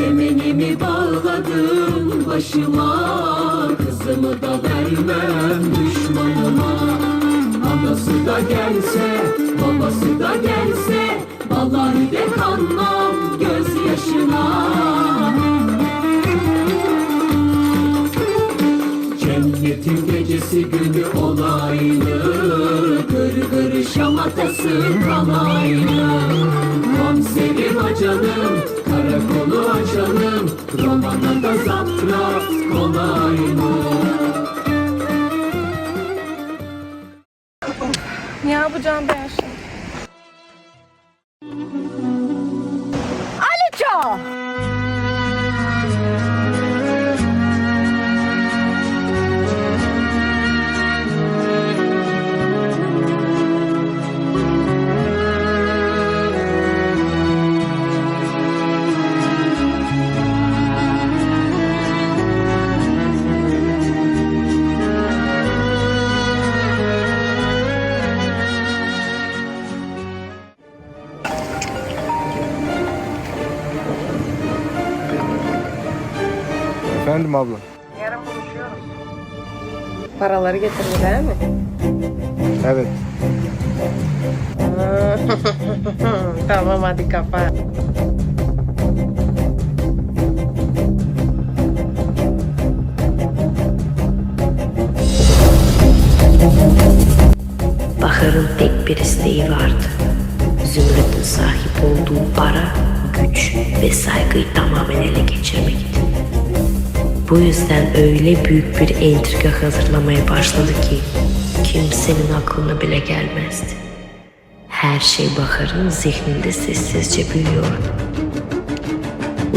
Yemenimi bağladım başıma Kızımı da vermem düşmanıma. Anası da gelse babası da gelse Vallahi de kanmam gözyaşına. Cennetin gecesi günü olaylı Gır gır şamatası kalaylı. Konserim karakolu açalım Romana da zaptrat kolay mı? Ne yapacağım ben şimdi? Efendim abla. Paraları getirdi değil mi? Evet. tamam hadi kapat. Bahar'ın tek bir isteği vardı. Zümrüt'ün sahip olduğu para, güç ve saygıyı tamamen ele geçirmekti. Bu yüzden öyle büyük bir entrika hazırlamaya başladı ki kimsenin aklına bile gelmezdi. Her şey Bahar'ın zihninde sessizce büyüyordu.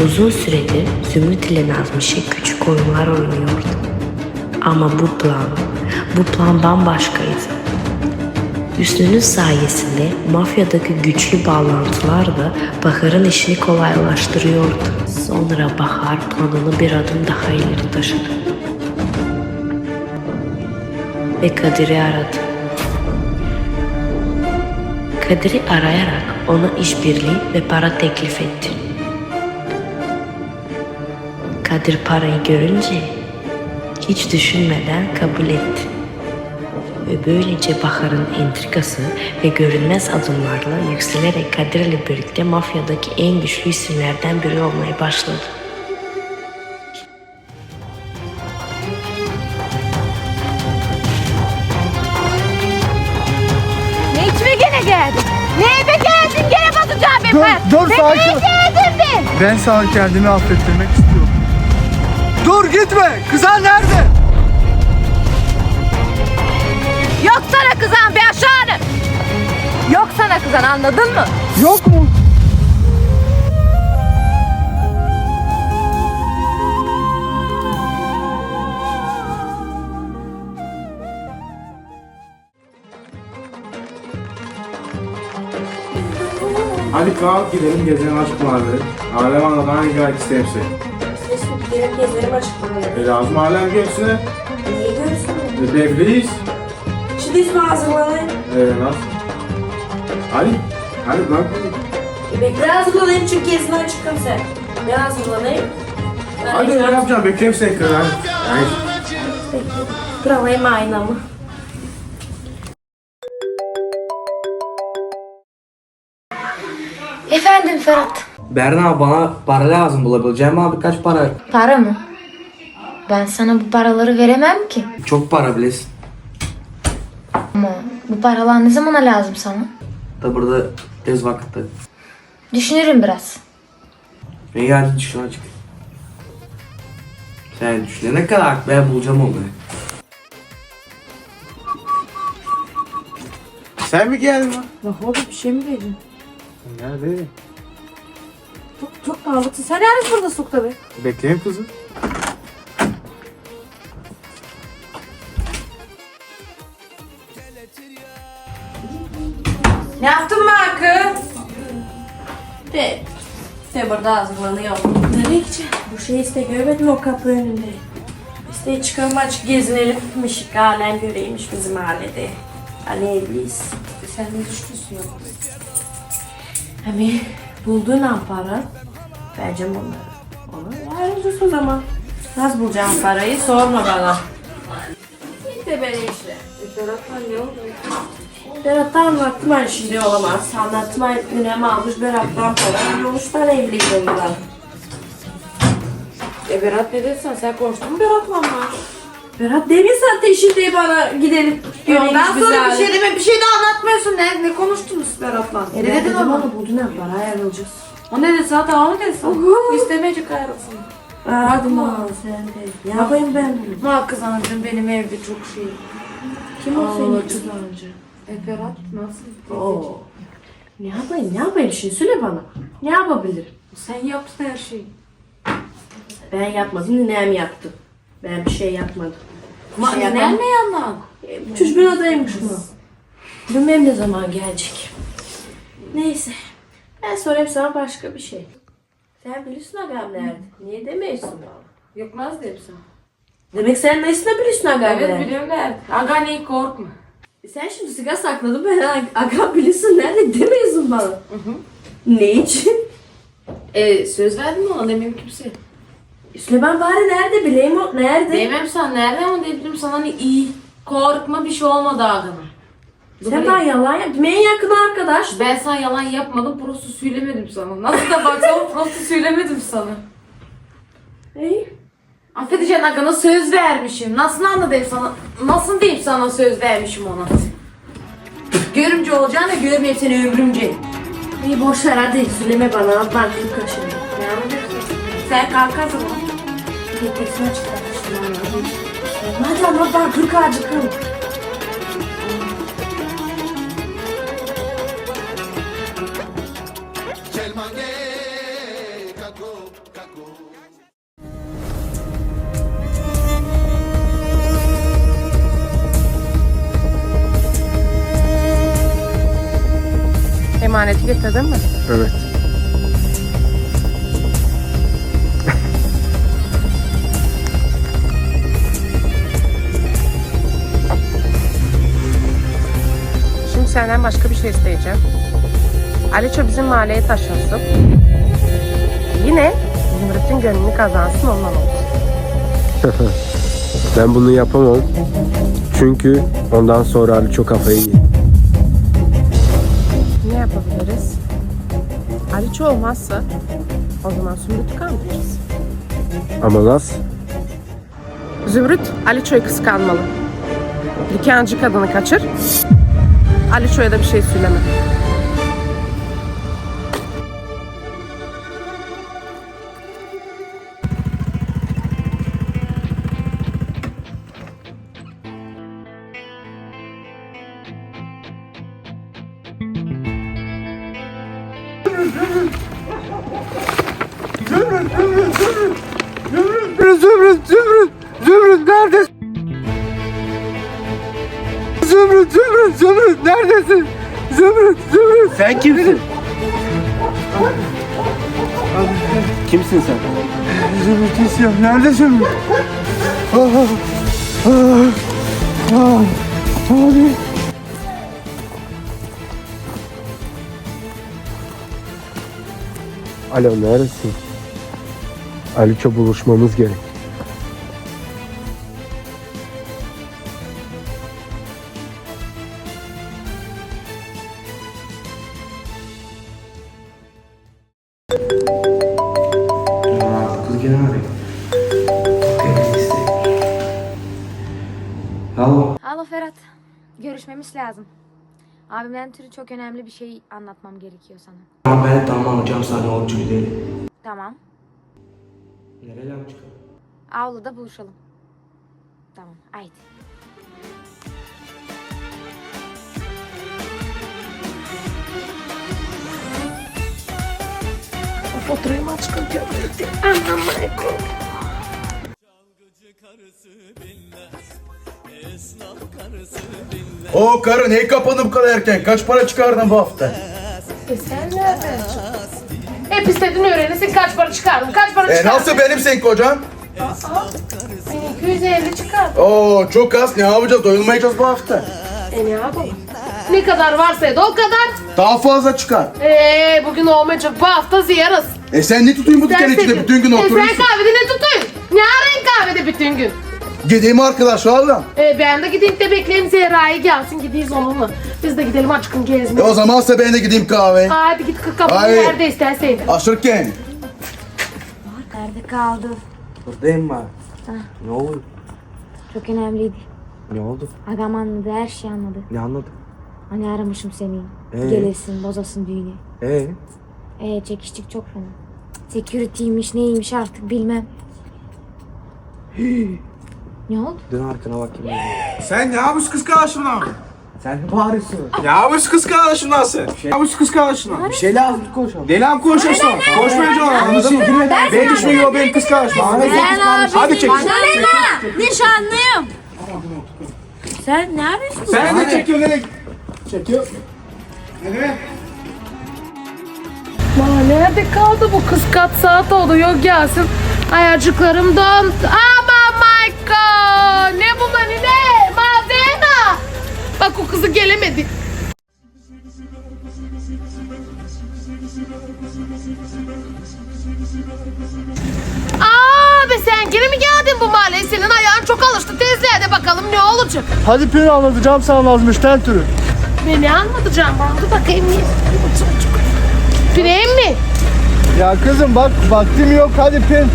Uzun süredir Zümrüt ile Nazmış'e küçük oyunlar oynuyordu. Ama bu plan, bu plan bambaşkaydı. Hüsnü'nün sayesinde mafyadaki güçlü bağlantılar da Bahar'ın işini kolaylaştırıyordu. Sonra Bahar planını bir adım daha ileri taşıdı. Ve Kadir'i aradı. Kadir'i arayarak ona işbirliği ve para teklif etti. Kadir parayı görünce hiç düşünmeden kabul etti ve böylece Bahar'ın entrikası ve görünmez adımlarla yükselerek Kadir ile birlikte mafyadaki en güçlü isimlerden biri olmaya başladı. Ne içime gene geldin? Ne eve geldin? Gene batacağım ben. Dur, dur, ben sakin neye ol. geldim ben? Ben sana kendimi affettirmek istiyorum. Dur gitme. Kızan nerede? Yok sana kızan be aşağını. Yok sana kızan anladın mı? Yok mu? Hadi kalk gidelim gezelim aşk mahalleleri. Alem anladan hangi ayak isterse. Gelip gezelim aşkım. E lazım alem göğsüne. Niye görürsün? E devreyiz. Biz mi hazırlanayım? E nasıl? Hadi. Hadi bırak beni. Bekle hazırlanayım çünkü gezinden çıkın sen. Ben hazırlanayım. Ben Hadi ne yapacağım? Bekleyeyim seni kız. Hadi. Kıralayım aynamı. Efendim Ferhat. Berna bana para lazım bulabileceğim abi kaç para? Para mı? Ben sana bu paraları veremem ki. Çok para bilesin. Ama bu paralar ne zamana lazım sana? Da burada tez vakitte. Düşünürüm biraz. Ne geldi düşün açık. Sen düşünene kadar ben bulacağım onu. Sen mi geldin lan? Bak oğlum bir şey mi dedin? Nerede? Çok, çok dağılıksın. Sen nerede burada sokta be? Bekleyeyim kızı. Ne yaptın Markı? De. İşte burada hazırlanıyor. Nereye gideceğim? Bu şeyi işte görmedin mi o kapı önünde? İşte çıkalım açık gezinelim. Mışık alem göreymiş bizim mahallede. Hani evliyiz. Sen ne düşünüyorsun yok? Hani bulduğun an para. Vereceğim onları. Ona ayrılacağız o zaman. Nasıl bulacağım parayı sorma bana. Git de beni işte. Berat'tan ne oldu? Berat'ta anlattım her şimdi olamaz. Anlattım her ünemi almış Berat'tan para. Yolmuştan evliydim ben. E Berat ne dedin sen konuştun mu Berat'la mı? Berat demin zaten işi bana gidelim. Ondan sonra bir şey deme bir şey de anlatmıyorsun. Ne, ne konuştunuz Berat'la? E ne dedin ona buldun ya para ayrılacağız. O ne dedi sana tamam mı? Uhu. İstemeyecek ayrılsın. Hadi ma sen de. Ne yapayım ben bunu? Ma kız anacığım benim evde çok şey. Kim o senin Ağlacı. kız önce? E Berat nasıl? Oo. Ne yapayım? Ne yapayım şimdi? Söyle bana. Ne yapabilirim? Sen yaptın her şeyi. Ben yapmadım. Ninem yaptı. Ben bir şey yapmadım. Bir Ma şey ne yapamam. ne yandan? E, Çocuk adaymış mı? Bilmem ne zaman gelecek. Neyse. Ben sorayım sana başka bir şey. Sen biliyorsun agam nerede? Niye demiyorsun bana? Yok nasıl diyeyim sana? Demek sen nesine biliyorsun agam Evet biliyorum nerede. Aga neyi korkma. Sen şimdi sigara sakladın ben agam biliyorsun nerede demiyorsun bana. Ne için? E söz verdin mi ona demeyeyim kimseye. Süleyman bari nerede bileyim o nerede? Demem sana nerede ama dedim sana hani iyi. Korkma bir şey olmadı ağana. Sen bana yalan yaptın. En yakın arkadaş. Ben sana yalan yapmadım, prosto söylemedim sana. Nasıl da baksana prosto söylemedim sana. İyi. Affedeceksin Agana söz vermişim. Nasıl anladayım sana? Nasıl diyeyim sana söz vermişim ona? Görümce olacağını görmeyeyim seni ömrümce. İyi boş ver hadi söyleme bana. Ben kırk kaşındım. Ne anlatıyorsun? Sen kalkarsın mı? Getirsin çıkarmıştım. Hadi ama ben kırk acıkım. Emaneti getirdin mi? Evet. Şimdi senden başka bir şey isteyeceğim. Aliço bizim mahalleye taşınsın. Yine Zümrüt'ün gönlünü kazansın ondan olsun. Ben bunu yapamam. Çünkü ondan sonra Ali çok kafayı yedi. Aliço olmazsa o zaman Zümrüt'ü kandırırız. Ama nasıl? Zümrüt Aliço'yu kıskanmalı. Dükkancı kadını kaçır. Aliço'ya da bir şey söyleme. Neredesin? Zümrüt, Zümrüt, Zümrüt neredesin? Zümrüt, Zümrüt. Sen kimsin? Kimsin sen? Zümrüt istiyorum. Nerede Zümrüt? Ah, ah, ah, Abi. Alo neredesin? Aliço buluşmamız gerek. Arıyor. Alo. Alo Ferhat. Görüşmemiz lazım. Abimden türü çok önemli bir şey anlatmam gerekiyor sana. Tamam ben tamam anlatacağım sana yolcu gidelim. Tamam. Nereler çıkalım? Avluda buluşalım. Tamam. Haydi. O karı neyi kapanıp bu kadar erken? Kaç para çıkardın bu hafta? Hep istediğini öğrenirsin kaç para çıkardın kaç para E nasıl benim senin kocan? 250 çıkar. Oo çok az. Ne yapacağız? Doyulmayacağız bu hafta. E ne yapalım? Ne kadar varsa da o kadar. Daha fazla çıkar. Eee bugün olmayacak bu hafta ziyarız. E sen ne tutuyun bu dükkanın içinde seviyorsun. bütün gün E sen kahvede ne tutuyun? Ne arayın kahvede bütün gün? Gideyim arkadaşlarla. E ben de gideyim de bekleyeyim Zehra'yı gelsin gideyiz onunla. Biz de gidelim açıkın E gezmeye. o zamansa ben de gideyim kahve. Hadi git kapıyı Hayır. nerede istersen. Aşırken. Nerede kaldı? Buradayım ben. Ne oldu? Çok önemliydi. Ne oldu? Agam anladı, her şeyi anladı. Ne anladın? Hani aramışım seni. Ee? Gelesin, bozasın düğünü. Ee? Ee, çekiştik çok fena. Security'ymiş, neymiş artık bilmem. ne oldu? Dön arkana bakayım. Sen ne yapıyorsun kız kardeşimle? Sen ne bağırıyorsun? Ne yapıyorsun kız kardeşimle sen? Ne yapıyorsun kız kardeşimle? Bir şey lazım konuşalım. Deli mi konuşuyorsun? Konuşmayacağım anladın mı? Ben düşmüyor benim kız kardeşim. Hadi çek. Nişanlıyım. Sen ne arıyorsun? Sen de çekiyor nereye? Çekiyor. Nereye? Aa, nerede kaldı bu kız kaç saat oldu yok gelsin. Ayacıklarım don. Ama Michael. Ne bu mani ne? Malzeme. Bak o kızı gelemedi. Abi sen geri mi geldin bu mahalleye? Senin ayağın çok alıştı. Tezle de bakalım ne olacak. Hadi pin anlatacağım sana Nazmış tentürü. Beni anlatacağım. Dur bakayım. Pireyim mi? Ya kızım bak vaktim yok hadi pin.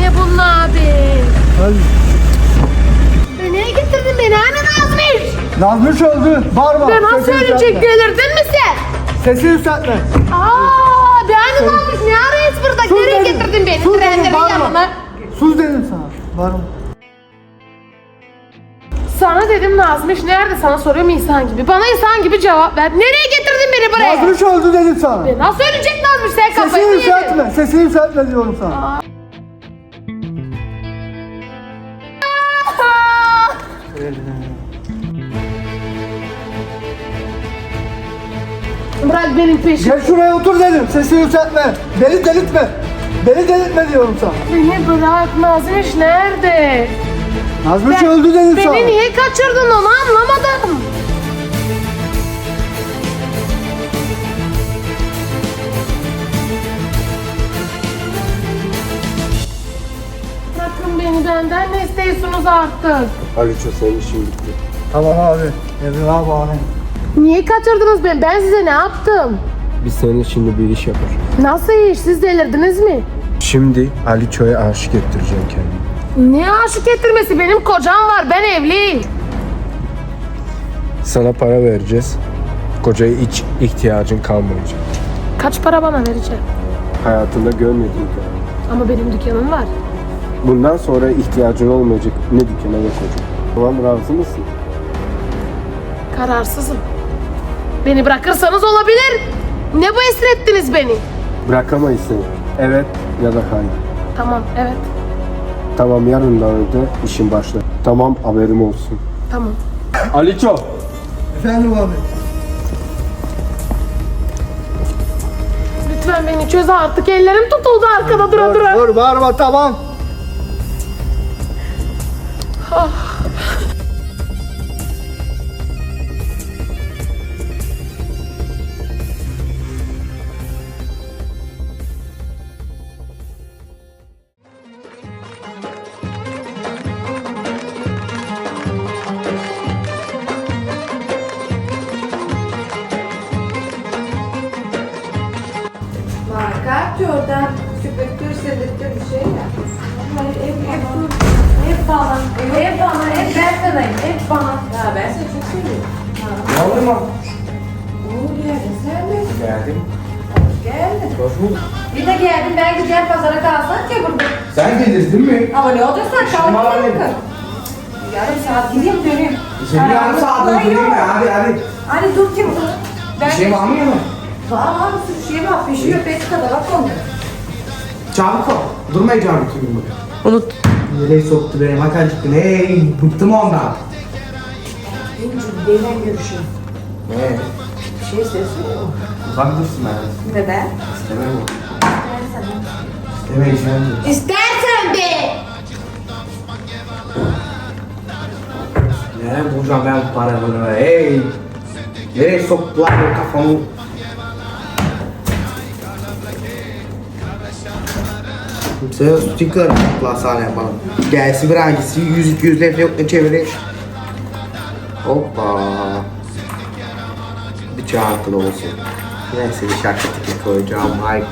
Ne bunun abi? Hadi. E, Nereye getirdin beni? Hani Nazmış? Nazmış öldü. Bağırma. Ben nasıl Sesini ölecek delirdin mi sen? Sesi yükseltme. Aa, ben Nazmış ne arayız burada? Sus Nereye dedim. getirdin beni? Sus dedim, bağırma. yanına. Sus dedim sana. Bağırma. Sana dedim Nazmış nerede? Sana soruyorum insan gibi. Bana insan gibi cevap ver. Nereye getirdin beni buraya? Nazmış öldü dedim sana. E, Nasıl ölecek Nazmış? Sen Sesini kafayı mı yedin? yükseltme. Sesini yükseltme diyorum sana. Aa. Bırak benim peşimi. Gel şuraya otur dedim. Sesini yükseltme. Beni delirtme. Beni delirtme diyorum sana. Beni bırak Nazmış nerede? Nazmış Ben- öldü dedim sana. Beni niye kaçırdın onu anlamadım. Bırakın beni benden ne istiyorsunuz artık? Aliço senin işin bitti. Tamam abi. Evin abi abi. Niye kaçırdınız beni? Ben size ne yaptım? Biz senin şimdi bir iş yapar. Nasıl iş? Siz delirdiniz mi? Şimdi Aliço'ya aşık ettireceğim kendimi. Ne aşık ettirmesi? Benim kocam var. Ben evliyim. Sana para vereceğiz. Kocaya hiç ihtiyacın kalmayacak. Kaç para bana verecek? Hayatında görmediğin kadar. Ama benim dükkanım var. Bundan sonra ihtiyacın olmayacak ne dükkana ne koca. Tamam razı mısın? Kararsızım. Beni bırakırsanız olabilir. Ne bu esrettiniz beni? Bırakamayız seni. Evet ya da hayır. Tamam, evet. Tamam yarından önce işin başlar. Tamam haberim olsun. Tamam. Aliço. Efendim abi. Lütfen beni çöz artık. Ellerim tutuldu arkada dura Dur, dura. dur bağırma tamam. Marka Dur kim? Ben Bir şey var mı yanı? Var var bir sürü şey var. Pişiyor pek kadar bak onu. Çabuk ol. Durmayacağım bütün gün burada. Unut. Nereye soktu beni makacık? Ne? Bıktım ondan. Benim Cümleyle görüşüyorum. Ne? Bir şey söylüyor. Uzak dursun ben. Neden? İstemem o. İstemeyeceğim. İstersen be. Nereye bulacağım ben bu paraları? Hey! Nereye soktular bu kafamı? Sen sticker klasana yapalım. Gelsin bir hangisi 100-200 lef çevirir. Hoppa. Bir çarpılı olsun. Neyse bir şarkı tipi koyacağım. Ay.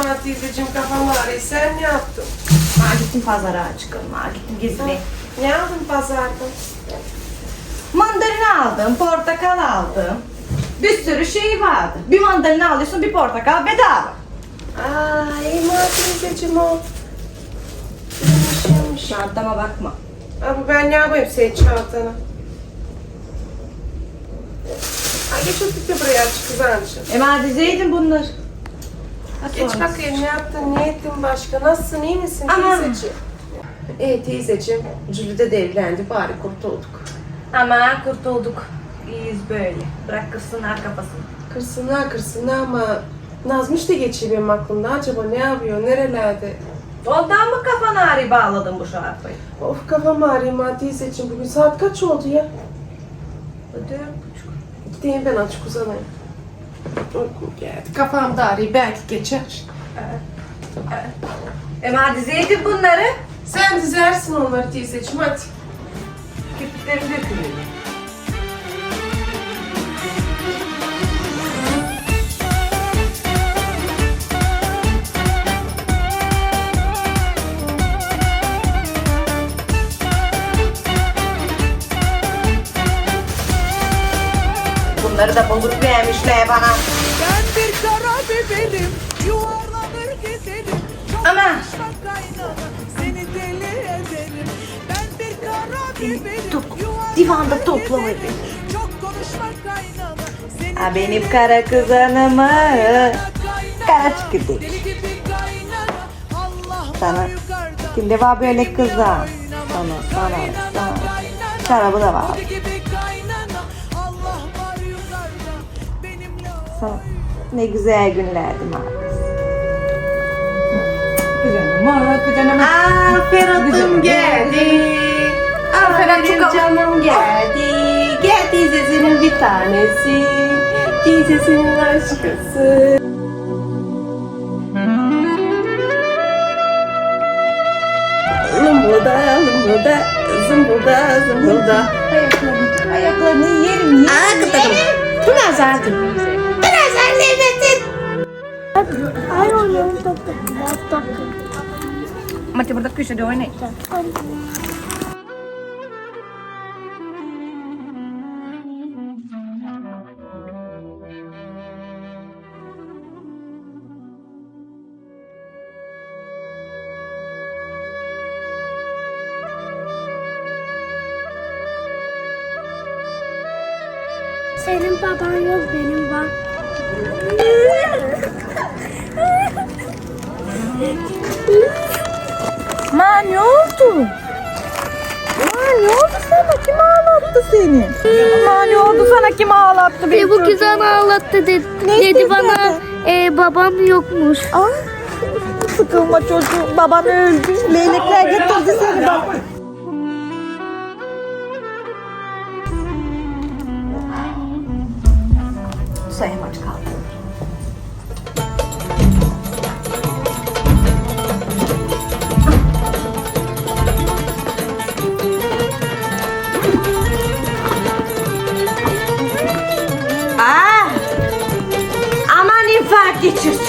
Bana teyzeciğim kafam ağrıyor. Sen ne yaptın? Ben gittim pazara çıkalım. Ben gittim gezmeye. Ne aldın pazarda? Mandalina aldım, portakal aldım. Bir sürü şey vardı. Bir mandalina alıyorsun, bir portakal bedava. Aa, mi teyzeciğim o? İyiymiş, iyiymiş. Çantama bakma. Ama ben ne yapayım senin çantana? Ay geç otur buraya aç kızancığım. E madem bunlar. Geç bakayım ne yaptın, ne ettin başka? Nasılsın, iyi misin Aman. teyzeciğim? İyi teyzeciğim, Jülide de evlendi, bari kurtulduk. Ama kurtulduk. İyiyiz böyle. Bırak kırsınlar kafasını. Kırsınlar kırsınlar ama Nazmış da geçiyor benim aklımda. Acaba ne yapıyor, nerelerde? Ondan mı kafana ağrı bağladın bu şarkıyı? Of kafam ağrıyor ha teyzeciğim. Bugün saat kaç oldu ya? Dört buçuk. Gideyim ben açık uzanayım. Uykum geldi. Kafam da ağrıyor, belki geçer. E madem zeytin bunları. Sen dizersin onları teyzeciğim hadi. Kirpiklerim dökülüyor. Bunları da bozuk vermişler bana. Giderim Çok Ama seni deli ederim Ben bir kara biberim divanda topla giderim. beni. Çok konuşma kaynana seni Ha, benim kara kız hanımı. Kara Allah Sana. Kimde var böyle kızlar? Sana, sana, sana. Şarabı da var. Sana. Ne güzel günlerdi Marcus. Aa, Ferhat'ım geldi. Aferin canım geldi. Gel teyzesinin bir tanesi. Teyzesinin aşkısı. Zımbılda, zımbılda, zımbılda, zımbılda. Ayaklarını, ayaklarını yerim, yerim, yerim. Tuna zaten. Tuna zaten. Ay oğlum, top top, മറ്റേ product ഷെഡോനെ seni? Ma ne oldu sana? Kim ağlattı beni? Bu kız ağlattı dedi. dedi bana e, babam yokmuş. Sıkılma çocuğum. Baban öldü. Leylekler getirdi seni bak. Sayım Just.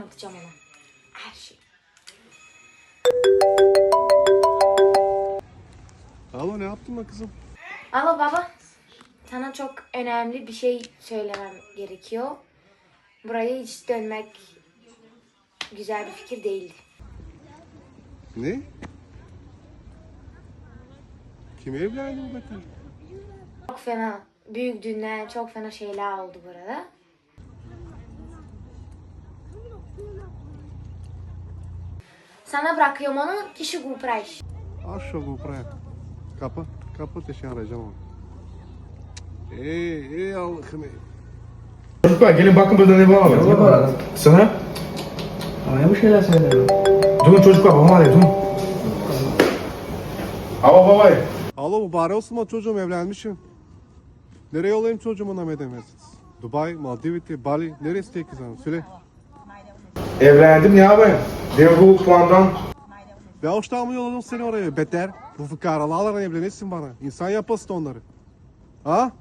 Anlatacağım ona. Her şey. Alo ne yaptın lan kızım? Alo baba. Sana çok önemli bir şey söylemem gerekiyor. Buraya hiç dönmek güzel bir fikir değildi. Ne? Kim evlendi bu bakın? Çok fena, büyük düğünler, çok fena şeyler oldu burada. Sana bırakıyorum onu, kişi grupraş. Aşağı bu buraya. Kapı. Kapı teşekkür arayacağım onu. Ey ey Allah'ım ey. Çocuklar gelin bakın burada ne var. Ne var? Sana? Bana bu şeyler söylüyor. Durun çocuklar babam arıyor durun. Hava baba. Alo mübarek olsun mu çocuğum evlenmişim. Nereye yollayayım çocuğumu namedemezsiniz? Dubai, Maldiviti, Bali, neresi sana? Söyle. Evlendim ne yapayım? Devrul puandan. Ve hoştan mı yolladım seni oraya? Beter. Bu fıkaralarla evlenirsin bana. İnsan yapasın onları. Ha?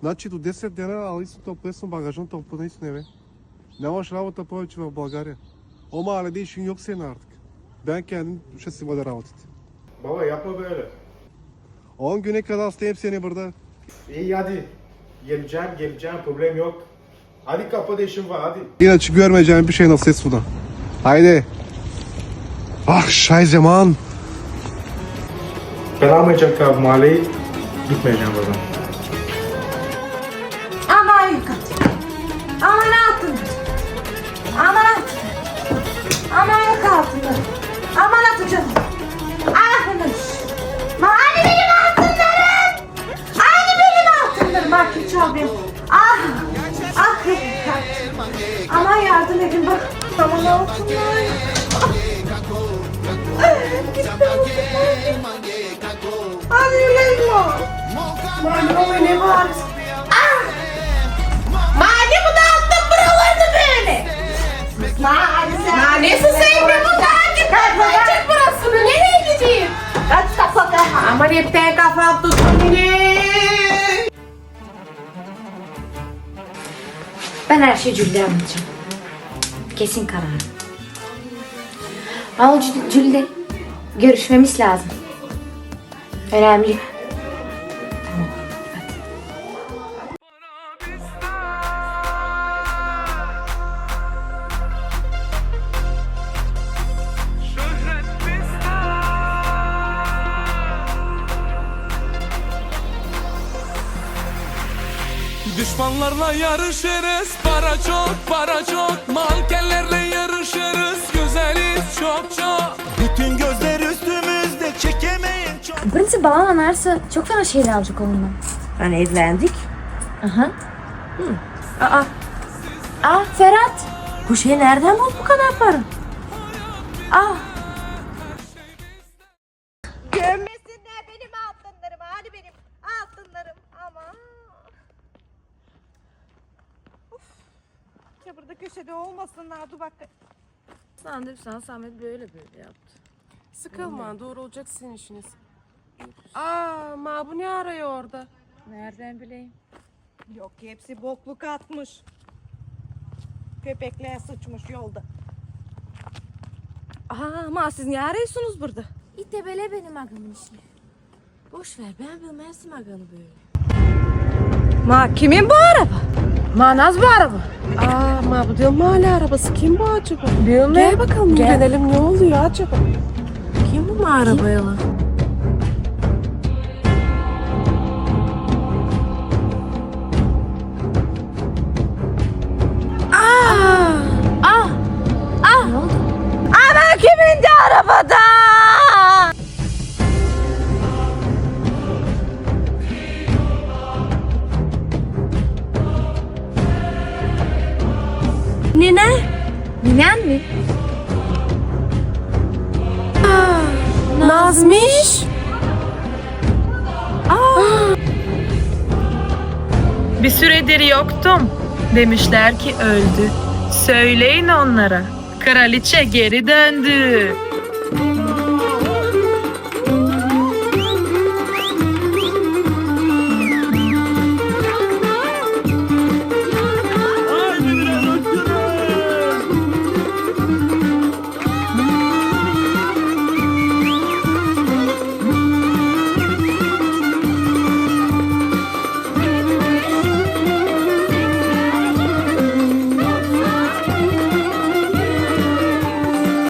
Значи до 10 дена алисın toplayasın bagajını toplanırsın eve. Ne hoş работа повече в България. O mahallede işin yok senin artık. Ben kendim ще си бъда работите. Baba yapma böyle. 10 güne kadar hastayım seni burada. İyi hadi. Geleceğim geleceğim problem yok. Hadi kapıda işim var hadi. Hiç görmeyeceğim bir şey nasıl et buna. Haydi. Ah şay zaman. Ben almayacağım abi mahalleyi. Gitmeyeceğim buradan. Aman. Gitti altınlar. Hadi Leyla. Bana ne var? Mane bu da altın buralarda böyle. Mane Manesi sevdi bu da. Kaçacak burası mı? Nereye gideyim? Kaç kafa kafa. Aman ipten kafam tutun beni. Ben her şeyi Jülde anlatacağım. Kesin karar. Al Jülde. Görüşmemiz lazım. Önemli. Düşmanlarla yarışırız Para çok para çok Mankenlerle yarışırız Güzeliz çok çok Bütün gözler üstümüzde Çekemeyin çok Prinsi babam anarsa çok fena şeyler alacak onunla. Hani evlendik. Aha. Aa Aa Ferhat. bu şey nereden buldu bu kadar para? Olmasınlar. Dur bak. Sandım sen Samet böyle böyle yaptı. sıkılma doğru olacak sizin işiniz. Aa ma bu ne arıyor orada? Nereden bileyim? Yok ki hepsi bokluk atmış. Köpekler sıçmış yolda. Aa ama siz ne arıyorsunuz burada? İtebele benim aklımın işi. Boş ver ben bilmezdim aganı böyle. Ma kimin bu araba? Manaz bu araba. Aa ma bu değil mahalle arabası kim bu acaba? Bilmiyorum. Gel bakalım gelelim ne oluyor acaba? Kim bu ma arabaya Ninen mi? Nazmiş? Bir süredir yoktum. Demişler ki öldü. Söyleyin onlara. Kraliçe geri döndü.